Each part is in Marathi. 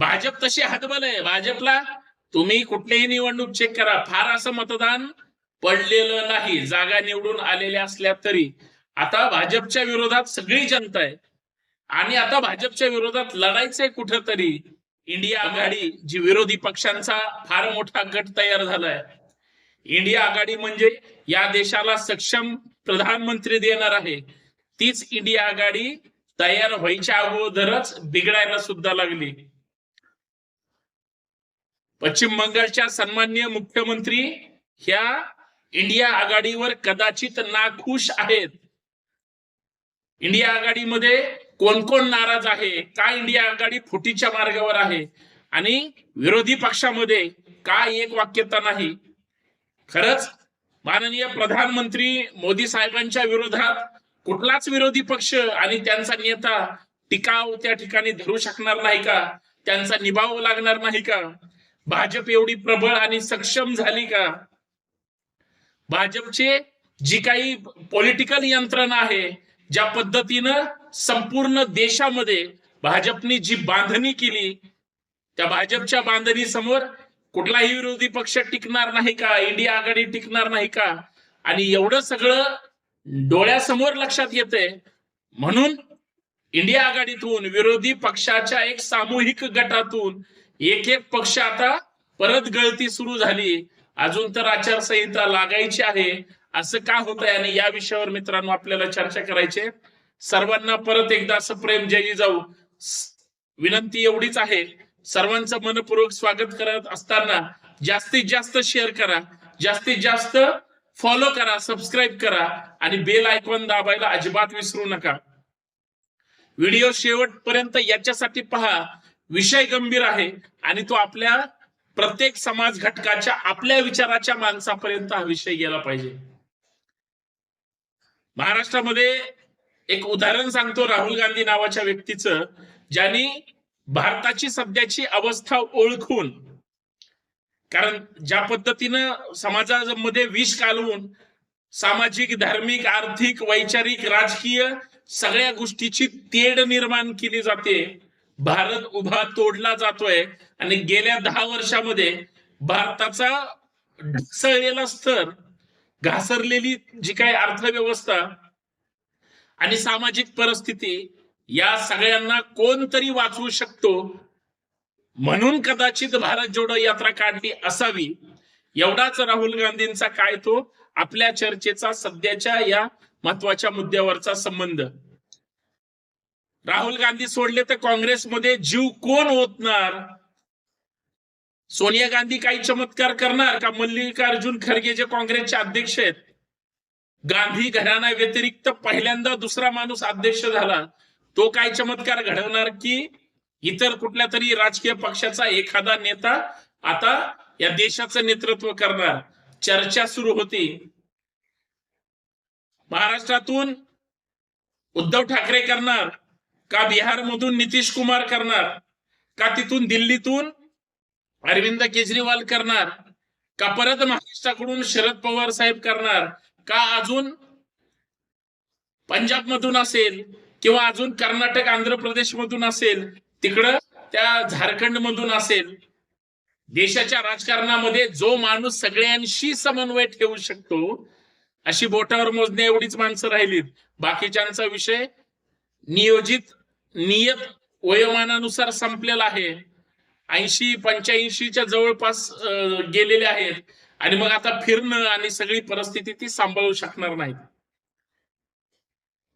भाजप तशी हातबल आहे. भाजपला तुम्ही कुठलीही निवडणूक चेक करा. फार असं मतदान पडलेलं नाही. जागा निवडून आलेल्या असल्या तरी. आता भाजपच्या विरोधात सगळी जनता आहे. आणि आता भाजपच्या विरोधात लढायचंय कुठंतरी. इंडिया आघाडी जी विरोधी पक्षांचा फार मोठा गट तयार झालाय. इंडिया आघाडी म्हणजे या देशाला सक्षम प्रधानमंत्री देणार आहे. तीच इंडिया आघाडी तयार व्हायच्या अगोदरच बिघडायला सुद्धा लागली. पश्चिम बंगालच्या सन्मान्य मुख्यमंत्री ह्या इंडिया आघाडीवर कदाचित नाखुश आहेत. इंडिया आघाडीमध्ये कोण कोण नाराज आहे? का इंडिया आघाडी फुटीच्या मार्गावर आहे? आणि विरोधी पक्षामध्ये का एक वाक्यता नाही? खरंच माननीय प्रधानमंत्री मोदी साहेबांच्या विरोधात कुठलाच विरोधी पक्ष आणि त्यांचा नेता टिकाव त्या ठिकाणी धरू शकणार नाही का? त्यांचा निभाव लागणार नाही का? भाजप एवढी प्रबळ आणि सक्षम झाली का? भाजपचे जी काही पॉलिटिकल यंत्रणा आहे ज्या पद्धतीनं संपूर्ण देशामध्ये भाजपने जी बांधणी केली त्या भाजपच्या बांधणी समोर कुठलाही विरोधी पक्ष टिकणार नाही का? इंडिया आघाडी टिकणार नाही का? आणि एवढं सगळं डोळ्यासमोर लक्षात येतंय. म्हणून इंडिया आघाडीतून विरोधी पक्षाच्या एक सामूहिक गटातून एक एक पक्ष आता परत गळती सुरू झाली. अजून तर आचारसंहिता लागायची आहे. असं का होत आहे? आणि या विषयावर मित्रांनो आपल्याला चर्चा करायची सर्वांना परत एकदा असं प्रेम जयी जाऊ. विनंती एवढीच आहे. सर्वांचं मनपूर्वक स्वागत करत असताना जास्तीत जास्त शेअर करा. जास्तीत जास्त फॉलो करा सबस्क्राईब करा आणि बेल आयकॉन दाबायला अजिबात विसरू नका. व्हिडिओ शेवटपर्यंत याच्यासाठी पहा. विषय गंभीर आहे आणि तो आपल्या प्रत्येक समाज घटकाच्या आपल्या विचाराच्या माणसापर्यंत हा विषय गेला पाहिजे. महाराष्ट्रामध्ये एक उदाहरण सांगतो राहुल गांधी नावाच्या व्यक्तीचं ज्यांनी भारताची सध्याची अवस्था ओळखून कारण ज्या पद्धतीनं समाजामध्ये विष कालवून सामाजिक धार्मिक आर्थिक वैचारिक राजकीय सगळ्या गोष्टीची तेढ निर्माण केली जाते भारत उभा तोडला जातोय आणि गेल्या दहा वर्षामध्ये भारताचा ढसळलेला स्तर घासरलेली जी काही अर्थव्यवस्था आणि सामाजिक परिस्थिती या सगळ्यांना कोणतरी वाचवू शकतो? म्हणून कदाचित भारत जोडो यात्रा काढली असावी. एवढाच राहुल गांधींचा काय तो? आपल्या चर्चेचा सध्याच्या या महत्त्वाच्या मुद्द्यावरचा संबंध. राहुल गांधी सोडले तर काँग्रेसमध्ये जीव कोण ओतणार? सोनिया गांधी काही चमत्कार करणार का? मल्लिकार्जुन खरगे जे काँग्रेसचे अध्यक्ष आहेत. गांधी घराणा व्यतिरिक्त पहिल्यांदा दुसरा माणूस अध्यक्ष झाला. तो काय चमत्कार घडवणार की इतर कुठल्या तरी राजकीय पक्षाचा एखादा नेता आता या देशाचं नेतृत्व करणार? चर्चा सुरू होती. महाराष्ट्रातून उद्धव ठाकरे करणार. का बिहारमधून नितीश कुमार करणार? का तिथून दिल्लीतून अरविंद केजरीवाल करणार? का परत महाराष्ट्राकडून शरद पवार साहेब करणार? का अजून पंजाब मधून असेल किंवा अजून कर्नाटक आंध्र प्रदेश मधून असेल तिकडं त्या झारखंड मधून असेल देशाच्या राजकारणामध्ये जो माणूस सगळ्यांशी समन्वय ठेवू शकतो अशी बोटावर मोजणे एवढीच माणसं राहिलीत. बाकीच्यांचा विषय नियोजित नियत वयोमानानुसार संपलेला आहे. ऐंशी पंच्याऐंशीच्या जवळपास गेलेले आहेत. आणि मग आता फिरणं आणि सगळी परिस्थिती ती सांभाळू शकणार नाही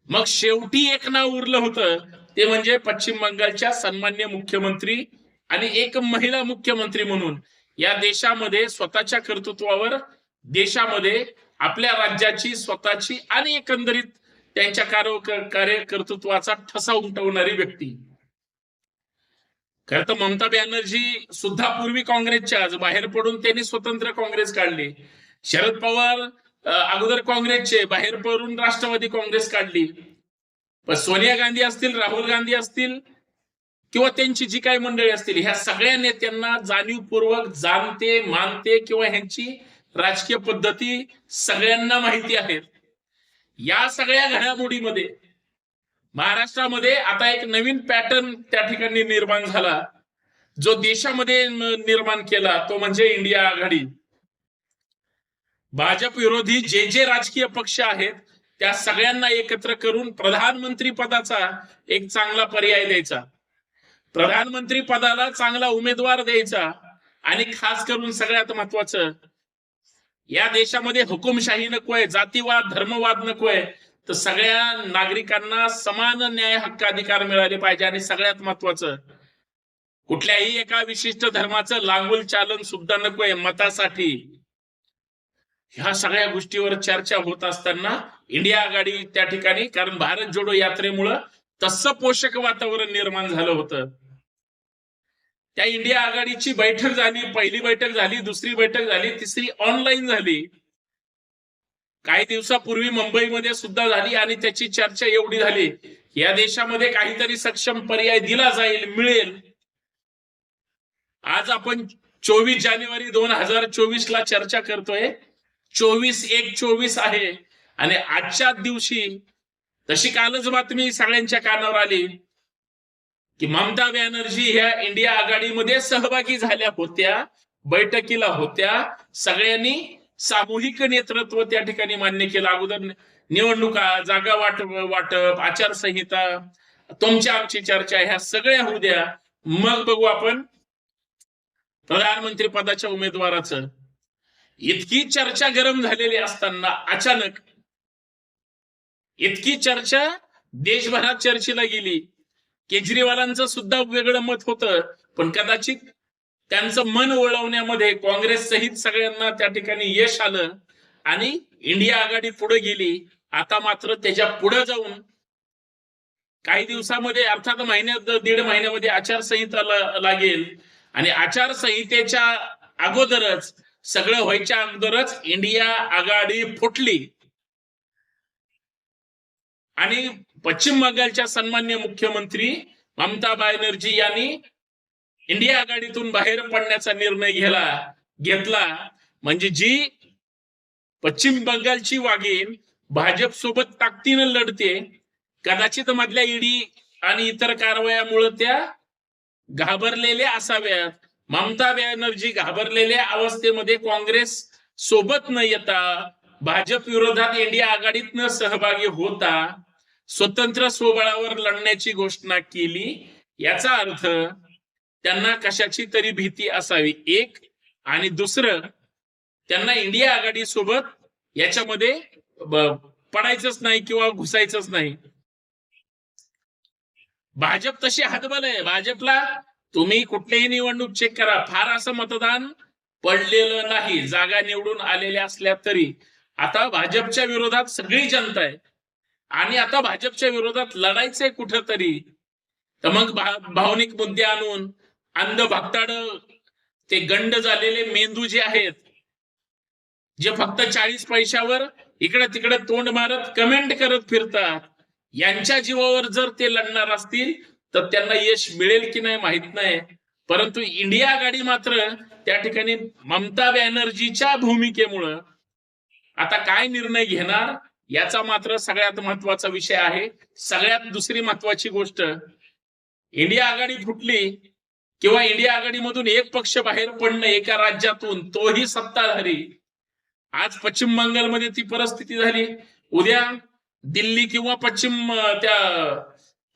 मग शेवटी एक नाव उरलं होतं. ते म्हणजे पश्चिम बंगालच्या सन्मान्य मुख्यमंत्री आणि एक महिला मुख्यमंत्री म्हणून. या देशामध्ये स्वतःच्या कर्तृत्वावर देशामध्ये आपल्या राज्याची स्वतःची आणि एकंदरीत त्यांच्या कार्य कार्यकर्तृत्वाचा ठसा उमटवणारी व्यक्ती. खरं तर ममता बॅनर्जी सुद्धा पूर्वी काँग्रेसच्या आज बाहेर पडून त्यांनी स्वतंत्र काँग्रेस काढली. शरद पवार अगोदर काँग्रेसचे बाहेर पडून राष्ट्रवादी काँग्रेस काढली. पण सोनिया गांधी असतील राहुल गांधी असतील किंवा त्यांची जी काही मंडळी असतील ह्या सगळ्या नेत्यांना जाणीवपूर्वक जाणते मानते किंवा ह्यांची राजकीय पद्धती सगळ्यांना माहिती आहेत. या सगळ्या घडामोडीमध्ये महाराष्ट्रामध्ये आता एक नवीन पॅटर्न त्या ठिकाणी निर्माण झाला. जो देशामध्ये निर्माण केला तो म्हणजे इंडिया आघाडी. भाजप विरोधी जे जे राजकीय पक्ष आहेत त्या सगळ्यांना एकत्र करून प्रधानमंत्री पदाचा एक चांगला पर्याय द्यायचा. प्रधानमंत्री पदाला चांगला उमेदवार द्यायचा आणि खास करून सगळ्यात महत्वाचं या देशामध्ये हुकुमशाही नकोय जातीवाद धर्मवाद नकोय. तर सगळ्या नागरिकांना समान न्याय हक्क अधिकार मिळाले पाहिजे आणि सगळ्यात महत्वाचं कुठल्याही एका विशिष्ट धर्माचं लांगुल चालन सुद्धा नकोय मतासाठी. ह्या सगळ्या गोष्टीवर चर्चा होत असताना इंडिया आघाडी त्या ठिकाणी कारण भारत जोडो यात्रेमुळं तसं पोषक वातावरण निर्माण झालं होतं. त्या इंडिया आघाडीची बैठक झाली पहिली बैठक झाली दुसरी बैठक झाली तिसरी ऑनलाईन झाली. काही दिवसापूर्वी मुंबईमध्ये सुद्धा झाली आणि त्याची चर्चा एवढी झाली. या देशामध्ये काहीतरी सक्षम पर्याय दिला जाईल मिळेल. आज आपण चोवीस जानेवारी दोन हजार चोवीस ला चर्चा करतोय. चोवीस एक चोवीस आहे. आणि आजच्या दिवशी तशी कालच बातमी सगळ्यांच्या कानावर आली. की ममता बॅनर्जी ह्या इंडिया आघाडीमध्ये सहभागी झाल्या होत्या बैठकीला होत्या. सगळ्यांनी सामूहिक नेतृत्व त्या ठिकाणी मान्य केलं. अगोदर निवडणुका जागा वाट वाटप आचारसंहिता तुमच्या आमची चर्चा ह्या सगळ्या होऊ द्या. मग बघू आपण प्रधानमंत्री पदाच्या उमेदवाराचं. इतकी चर्चा गरम झालेली असताना अचानक इतकी चर्चा देशभरात चर्चेला गेली. केजरीवालांचं सुद्धा वेगळं मत होतं पण कदाचित त्यांचं मन वळवण्यामध्ये काँग्रेस सहित सगळ्यांना त्या ठिकाणी यश आलं आणि इंडिया आघाडी पुढे गेली. आता मात्र त्याच्या पुढे जाऊन काही दिवसामध्ये अर्थात महिन्यात दीड महिन्यामध्ये आचारसंहिता लागेल. आणि आचारसंहितेच्या अगोदरच सगळं व्हायच्या अगोदरच इंडिया आघाडी फुटली. आणि पश्चिम बंगालच्या सन्मान्य मुख्यमंत्री ममता बॅनर्जी यांनी इंडिया आघाडीतून बाहेर पडण्याचा निर्णय घेला घेतला. म्हणजे जी पश्चिम बंगालची वाघीण भाजप सोबत ताकदीनं लढते कदाचित मधल्या ईडी आणि इतर कारवायामुळे त्या घाबरलेल्या असाव्यात. ममता बॅनर्जी घाबरलेल्या अवस्थेमध्ये काँग्रेस सोबत न येता भाजप विरोधात इंडिया आघाडीत न सहभागी होता. स्वतंत्र स्वबळावर लढण्याची घोषणा केली. याचा अर्थ त्यांना कशाची तरी भीती असावी एक. आणि दुसरं त्यांना इंडिया आघाडी सोबत याच्यामध्ये पडायचंच नाही किंवा घुसायचंच नाही. भाजप तशी हातबल आहे. भाजपला तुम्ही कुठलीही निवडणूक चेक करा. फार असं मतदान पडलेलं नाही. जागा निवडून आलेल्या असल्या तरी. आता भाजपच्या विरोधात सगळी जनता आहे. आणि आता भाजपच्या विरोधात लढायचंय कुठं तरी तर मग भा- भावनिक मुद्दे आणून अंध भक्ताड ते गंड झालेले मेंदू जे आहेत जे फक्त चाळीस पैशावर इकडे तिकडे तोंड मारत कमेंट करत फिरतात यांच्या जीवावर जर ते लढणार असतील तर त्यांना यश मिळेल की नाही माहीत नाही. परंतु इंडिया आघाडी मात्र त्या ठिकाणी ममता बॅनर्जीच्या भूमिकेमुळं आता काय निर्णय घेणार याचा मात्र सगळ्यात महत्त्वाचा विषय आहे. सगळ्यात दुसरी महत्वाची गोष्ट इंडिया आघाडी फुटली किंवा इंडिया आघाडीमधून एक पक्ष बाहेर पडणं एका राज्यातून तोही सत्ताधारी. आज पश्चिम बंगालमध्ये ती परिस्थिती झाली. उद्या दिल्ली किंवा पश्चिम त्या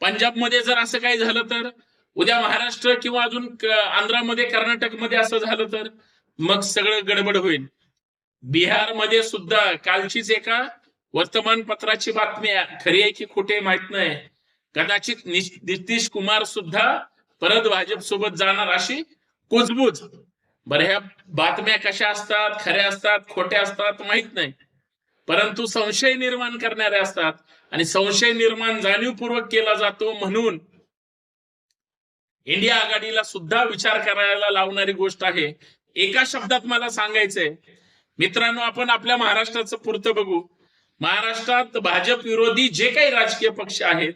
पंजाबमध्ये जर असं काही झालं तर उद्या महाराष्ट्र किंवा अजून आंध्रामध्ये कर्नाटकमध्ये असं झालं तर मग सगळं गडबड होईल. बिहारमध्ये सुद्धा कालचीच एका वर्तमानपत्राची बातमी खरी आहे की खोटे माहीत नाही. कदाचित नितीश कुमार सुद्धा परत भाजप सोबत जाणार अशी कुजबूज. बरं ह्या बातम्या कशा असतात? खऱ्या असतात? खोट्या असतात? माहीत नाही. परंतु संशय निर्माण करणारे असतात. आणि संशय निर्माण जाणीवपूर्वक केला जातो म्हणून इंडिया आघाडीला सुद्धा विचार करायला लावणारी गोष्ट आहे. एका शब्दात मला सांगायचंय. मित्रांनो आपण आपल्या महाराष्ट्राचं पुरतं बघू. महाराष्ट्रात भाजप विरोधी जे काही राजकीय पक्ष आहेत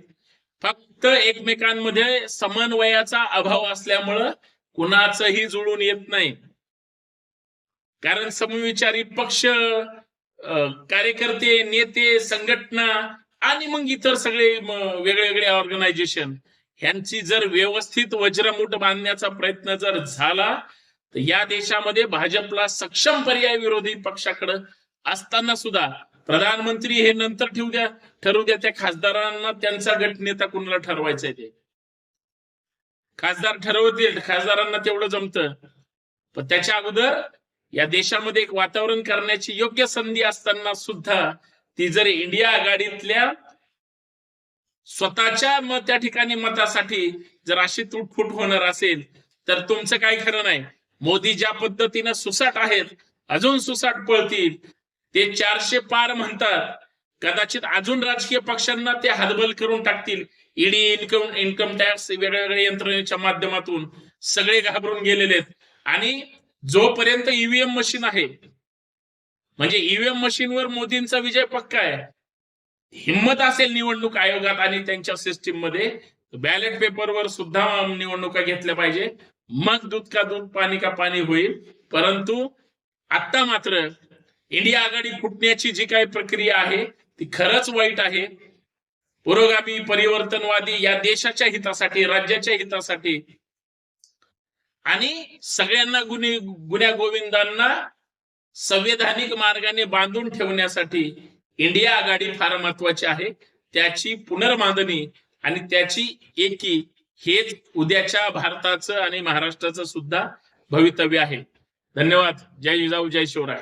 फक्त एकमेकांमध्ये समन्वयाचा अभाव असल्यामुळं कुणाचंही जुळून येत नाही. कारण समविचारी पक्ष कार्यकर्ते नेते संघटना आणि मग इतर सगळे वेगवेगळे वेगळे वेगळे ऑर्गनायझेशन ह्यांची जर व्यवस्थित वज्रमूठ बांधण्याचा प्रयत्न जर झाला तर या देशामध्ये भाजपला सक्षम पर्याय विरोधी पक्षाकडे असताना सुद्धा प्रधानमंत्री हे नंतर ठेवू द्या ठरवू द्या त्या खासदारांना त्यांचा गटनेता कुणाला ठरवायचा आहे ते? खासदार ठरवतील खासदारांना तेवढं जमतं. पण त्याच्या अगोदर या देशामध्ये एक वातावरण करण्याची योग्य संधी असताना सुद्धा ती जर इंडिया आघाडीतल्या स्वतःच्या मग त्या ठिकाणी मतासाठी जर अशी तुटफूट होणार असेल तर तुमचं काय खरं नाही. मोदी ज्या पद्धतीनं सुसाट आहेत अजून सुसाट पळतील. ते चारशे पार म्हणतात. कदाचित अजून राजकीय पक्षांना ते हलबल करून टाकतील. ईडी इन्कम इन्कम टॅक्स वेगळ्या वेगळ्या यंत्रणेच्या माध्यमातून सगळे घाबरून गेलेले आहेत. आणि जोपर्यंत ईव्हीएम मशीन आहे म्हणजे ईव्हीएम मशीनवर मोदींचा विजय पक्का आहे हिंमत असेल निवडणूक आयोगात आणि त्यांच्या सिस्टीममध्ये बॅलेट पेपरवर सुद्धा निवडणुका घेतल्या पाहिजे. मग दूध का दूध पाणी का पाणी होईल. परंतु आता मात्र इंडिया आघाडी फुटण्याची जी काही प्रक्रिया आहे ती खरंच वाईट आहे. पुरोगामी परिवर्तनवादी या देशाच्या हितासाठी राज्याच्या हितासाठी. आणि सगळ्यांना गुन्हे गुन्ह्या गोविंदांना संवैधानिक मार्गाने बांधून ठेवण्यासाठी इंडिया आघाडी फार महत्वाची आहे. त्याची पुनर्बांधणी आणि त्याची एकी हेच उद्याच्या भारताचं आणि महाराष्ट्राचं सुद्धा भवितव्य आहे. धन्यवाद. जय जिजाऊ जय शिवराय.